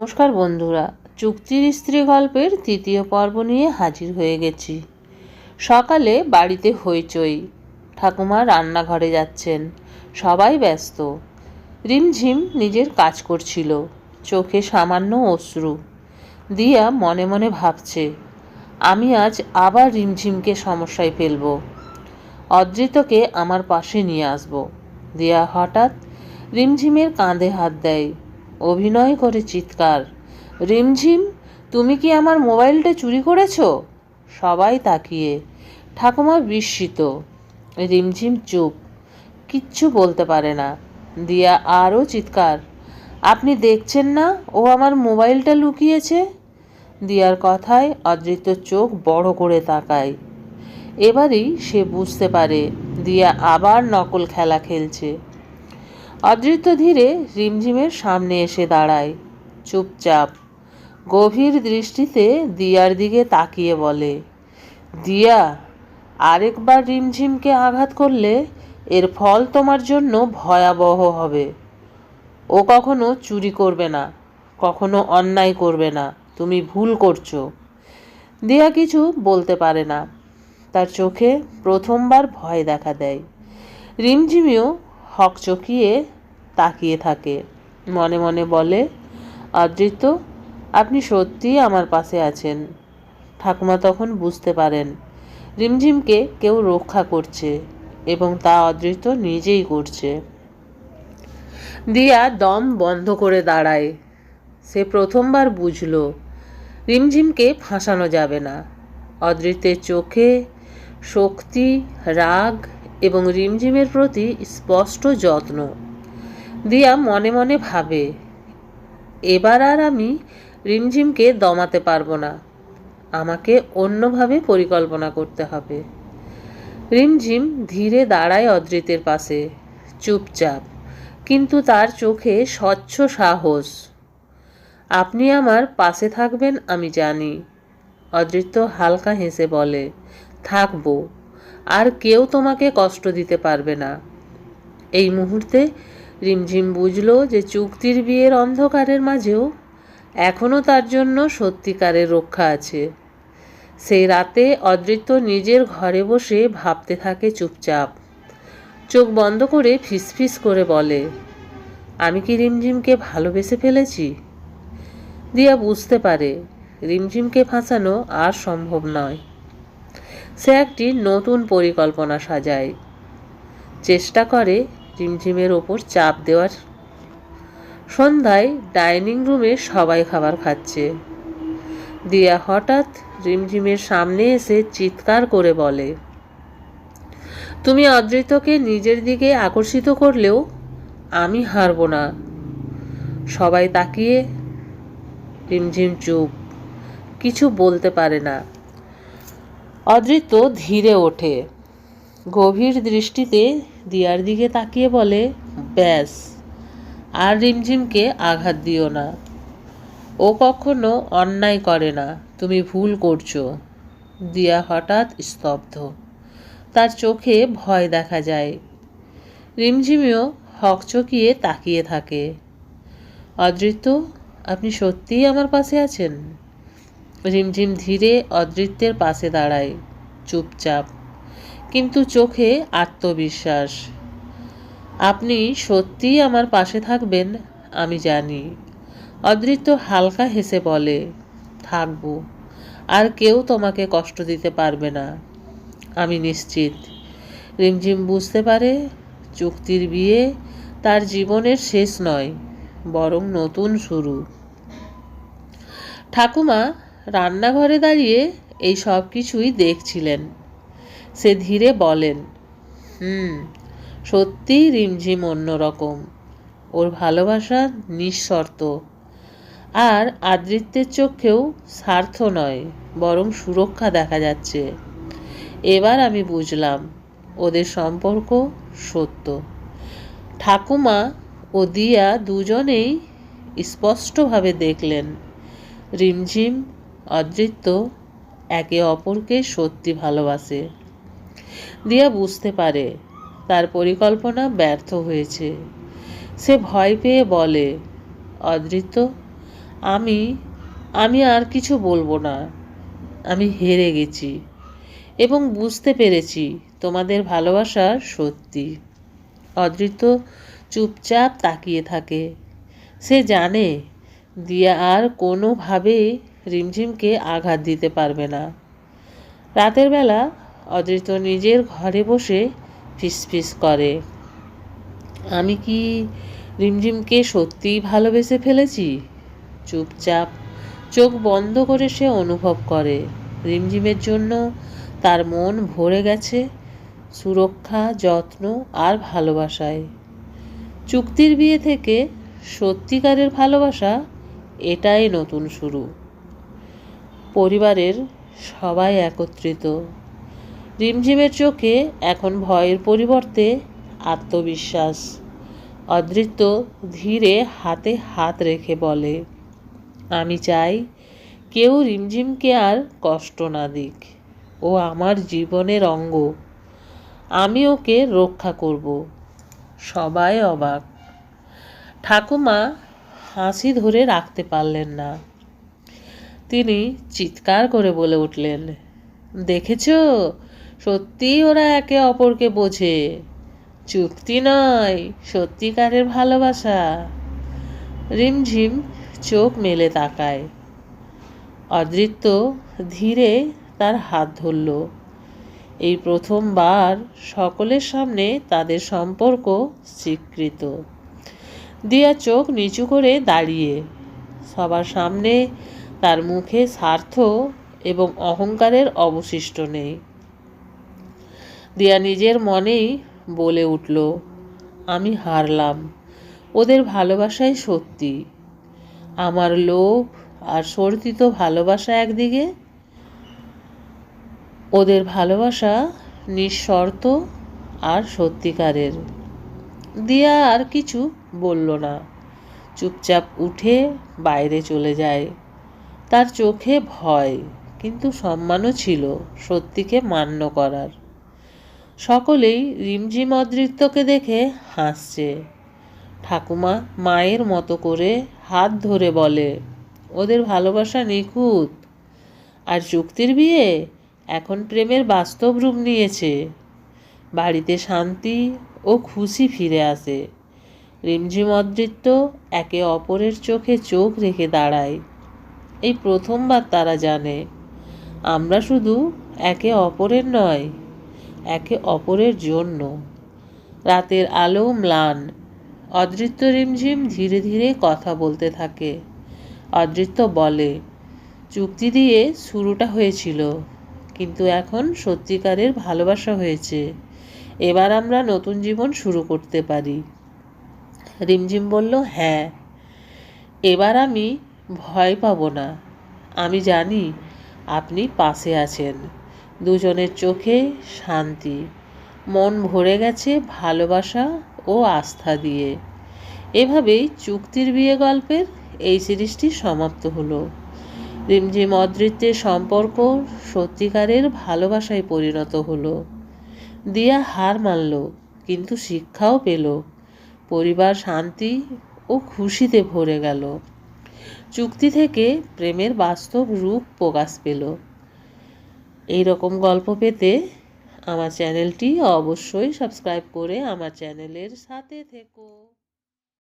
নমস্কার বন্ধুরা, চুক্তির স্ত্রী গল্পের তৃতীয় পর্ব নিয়ে হাজির হয়ে গেছি। সকালে বাড়িতে হইচই। ঠাকুমা রান্নাঘরে যাচ্ছেন। সবাই ব্যস্ত। রিমঝিম নিজের কাজ করছিল। চোখে সামান্য অশ্রু। দিয়া মনে মনে ভাবছে, আমি আজ আবার রিমঝিমকে সমস্যায় ফেলব। অদ্রিতকে আমার পাশে নিয়ে আসব। দিয়া হঠাৎ রিমঝিমের কাঁধে হাত দেয়। অভিনয় করে চিৎকার। রিমঝিম, তুমি কি আমার মোবাইলটা চুরি করেছ? সবাই তাকিয়ে। ঠাকুমা বিস্মিত। রিমঝিম চুপ, কিচ্ছু বলতে পারে না। দিয়া আরও চিৎকার। আপনি দেখছেন না, ও আমার মোবাইলটা লুকিয়েছে? দিয়ার কথায় অদৃত্য চোখ বড় করে তাকায়। এবারেই সে বুঝতে পারে, দিয়া আবার নকল খেলা খেলছে। অদৃত্য ধীরে রিমঝিমের সামনে এসে দাঁড়ায়। চুপচাপ, গভীর দৃষ্টিতে দিয়ার দিকে তাকিয়ে বলে, দিয়া, আরেকবার রিমঝিমকে আঘাত করলে এর ফল তোমার জন্য ভয়াবহ হবে। ও কখনো চুরি করবে না, কখনো অন্যায় করবে না, তুমি ভুল করছ দিয়া কিছু বলতে পারে না। তার চোখে প্রথমবার ভয় দেখা দেয়। রিমঝিমিও হকচকিয়ে তাকিয়ে থাকে। মনে মনে বলে অদৃত্য আপনি সত্যিই আমার পাশে আছেন। ঠাকুমা তখন বুঝতে পারেন, রিমঝিমকে কেউ রক্ষা করছে এবং তা অদৃত নিজেই করছে। দিয়া দম বন্ধ করে দাঁড়ায়। সে প্রথমবার বুঝল, রিমঝিমকে ফাঁসানো যাবে না। অদৃত্যের চোখে শক্তি, রাগ এবং রিমঝিমের প্রতি স্পষ্ট যত্ন। দিয়া মনে মনে ভাবে, এবার আর আমি রিমঝিমকে দমাতে পারব না। আমাকে অন্যভাবে পরিকল্পনা করতে হবে। রিমঝিম ধীরে দাঁড়ায় অদৃতের পাশে, চুপচাপ, কিন্তু তার চোখে স্বচ্ছ সাহস। আপনি আমার পাশে থাকবেন, আমি জানি। অদৃত্য হালকা হেসে বলে, থাকব। আর কেউ তোমাকে কষ্ট দিতে পারবে না। এই মুহূর্তে রিমঝিম বুঝল যে চুক্তির বিয়ের অন্ধকারের মাঝেও এখনও তার জন্য সত্যিকারের রক্ষা আছে। সেই রাতে অদৃত্য নিজের ঘরে বসে ভাবতে থাকে চুপচাপ। চোখ বন্ধ করে ফিসফিস করে বলে, আমি কি রিমঝিমকে ভালোবেসে ফেলেছি? দিয়া বুঝতে পারে, রিমঝিমকে ফাঁসানো আর সম্ভব নয়। সে একটি নতুন পরিকল্পনা সাজায়। চেষ্টা করে ঝিমঝিমের ওপর চাপ দেওয়ার। সন্ধ্যায় ডাইনিং রুমে সবাই খাবার খাচ্ছে। দিয়া হঠাৎ রিমঝিমের সামনে এসে চিৎকার করে বলে, তুমি অদৃতকে নিজের দিকে আকর্ষিত করলেও আমি হারব না। সবাই তাকিয়ে রিমঝিম চুপ, কিছু বলতে পারে না। অদৃত্য ধীরে ওঠে। গভীর দৃষ্টিতে দিয়ার দিকে তাকিয়ে বলে, ব্যাস, আর রিমঝিমকে আঘাত দিও না। ও কখনো অন্যায় করে না, তুমি ভুল করছ। দিয়া হঠাৎ স্তব্ধ। তার চোখে ভয় দেখা যায়। রিমঝিমিও হকচকিয়ে তাকিয়ে থাকে। অদৃত্য, আপনি সত্যিই আমার পাশে আছেন? রিমঝিম ধীরে অদৃত্যের পাশে দাঁড়ায়, চুপচাপ। কিন্তু চোখে আত্মবিশ্বাস। আপনি সত্যিই আমার পাশে থাকবেন? আমি জানি। অদৃত্য হালকা হেসে বলে, থাকব। আর কেউ তোমাকে কষ্ট দিতে পারবে না। আমি নিশ্চিত। রিমঝিম বুঝতে পারে, চুক্তির বিয়ে তার জীবনের শেষ নয়, বরং নতুন শুরু। ঠাকুমা রান্নাঘরে দাঁড়িয়ে এই সব কিছুই দেখছিলেন। সে ধীরে বলেন, হুম সত্যিই রিমঝিম অন্যরকম ওর ভালোবাসা নিঃশর্ত। আর আদৃত্যের চোখেও স্বার্থ নয়, বরং সুরক্ষা দেখা যাচ্ছে। এবার আমি বুঝলাম ওদের সম্পর্ক সত্য। ঠাকুমা ও দিয়া দুজনেই স্পষ্টভাবে দেখলেন, রিমঝিম অদৃত্য একে অপরকে সত্যি ভালোবাসে। দিয়া বুঝতে পারে, তার পরিকল্পনা ব্যর্থ হয়েছে। সে ভয় পেয়ে বলে, অদৃত্য, আমি আমি আর কিছু বলব না। আমি হেরে গেছি এবং বুঝতে পেরেছি তোমাদের ভালোবাসার সত্যি অদৃত্য চুপচাপ তাকিয়ে থাকে। সে জানে, দিয়া আর কোনোভাবে রিমঝিমকে আঘাত দিতে পারবে না। রাতের বেলা অদৃত্য নিজের ঘরে বসে ফিসফিস করে। আমি কি রিমঝিমকে সত্যিই ভালোবেসে ফেলেছি? চুপচাপ চোখ বন্ধ করে সে অনুভব করে। রিমঝিমের জন্য তার মন ভরে গেছে সুরক্ষা, যত্ন আর ভালোবাসায়। চুক্তির বিয়ে থেকে সত্যিকারের ভালোবাসা এটাই নতুন শুরু। পরিবারের সবাই একত্রিত। রিমঝিমের চোখে এখন ভয়ের পরিবর্তে আত্মবিশ্বাস। অদৃত্য ধীরে হাতে হাত রেখে বলে, আমি চাই কেউ রিমঝিমকে আর কষ্ট না দিক। ও আমার জীবনের অঙ্গ। আমি ওকে রক্ষা করব। সবাই অবাক। ঠাকুমা হাসি ধরে রাখতে পারলেন না। তিনি চিৎকার করে বলে উঠলেন, দেখেছ? সত্যিই ওরা একে অপরকে বোঝে। চুক্তি নয়, সত্যিকারের ভালোবাসা। রিমঝিম চোখ মেলে তাকায়। অদৃত্য ধীরে তার হাত ধরল। এই প্রথমবার সকলের সামনে তাদের সম্পর্ক স্বীকৃত। দিয়া চোখ নিচু করে দাঁড়িয়ে, সবার সামনে তার মুখে স্বার্থ এবং অহংকারের অবশিষ্ট নেই। দিয়া নিজের মনেই বলে উঠল, আমি হারলাম। ওদের ভালোবাসাই সত্যি। আমার লোভ আর সর্দিত ভালোবাসা একদিকে, ওদের ভালোবাসা নিঃশর্ত আর সত্যিকারের। দিয়া আর কিছু বলল না। চুপচাপ উঠে বাইরে চলে যায়। তার চোখে ভয়, কিন্তু সম্মানও ছিল সত্যিকে মান্য করার। সকলেই রিমঝিম অদৃত্যকে দেখে হাসছে। ঠাকুমা মায়ের মতো করে হাত ধরে বলে, ওদের ভালোবাসা নিখুঁত। আর চুক্তির বিয়ে এখন প্রেমের বাস্তব রূপ নিয়েছে। বাড়িতে শান্তি ও খুশি ফিরে আসে। রিমঝিম অদৃত্য একে অপরের চোখে চোখ রেখে দাঁড়ায়। এই প্রথমবার তারা জানে। আমরা শুধু একে অপরের নয়, একে অপরের জন্য। রাতের আলো ম্লান। অদৃত্য রিমঝিম ধীরে ধীরে কথা বলতে থাকে। অদৃত্য বলে, চুক্তি দিয়ে শুরুটা হয়েছিল, কিন্তু এখন সত্যিকারের ভালোবাসা হয়েছে। এবার আমরা নতুন জীবন শুরু করতে পারি। রিমঝিম বলল হ্যাঁ এবার আমি ভয় পাবো না। আমি জানি আপনি পাশে আছেন। দুজনের চোখে শান্তি। মন ভরে গেছে ভালোবাসা ও আস্থা দিয়ে। এভাবেই চুক্তির বিয়ে গল্পের এই সিরিজটি সমাপ্ত হলো। রিমঝিম অদৃত্যের সম্পর্ক সত্যিকারের ভালোবাসায় পরিণত হলো। দিয়া হার মানল, কিন্তু শিক্ষাও পেল। পরিবার শান্তি ও খুশিতে ভরে গেল। চুক্তি থেকে প্রেমের বাস্তব রূপ প্রকাশ পেল। এই রকম গল্প পেতে আমার চ্যানেলটি অবশ্যই সাবস্ক্রাইব করে আমার চ্যানেলের সাথে থেকো।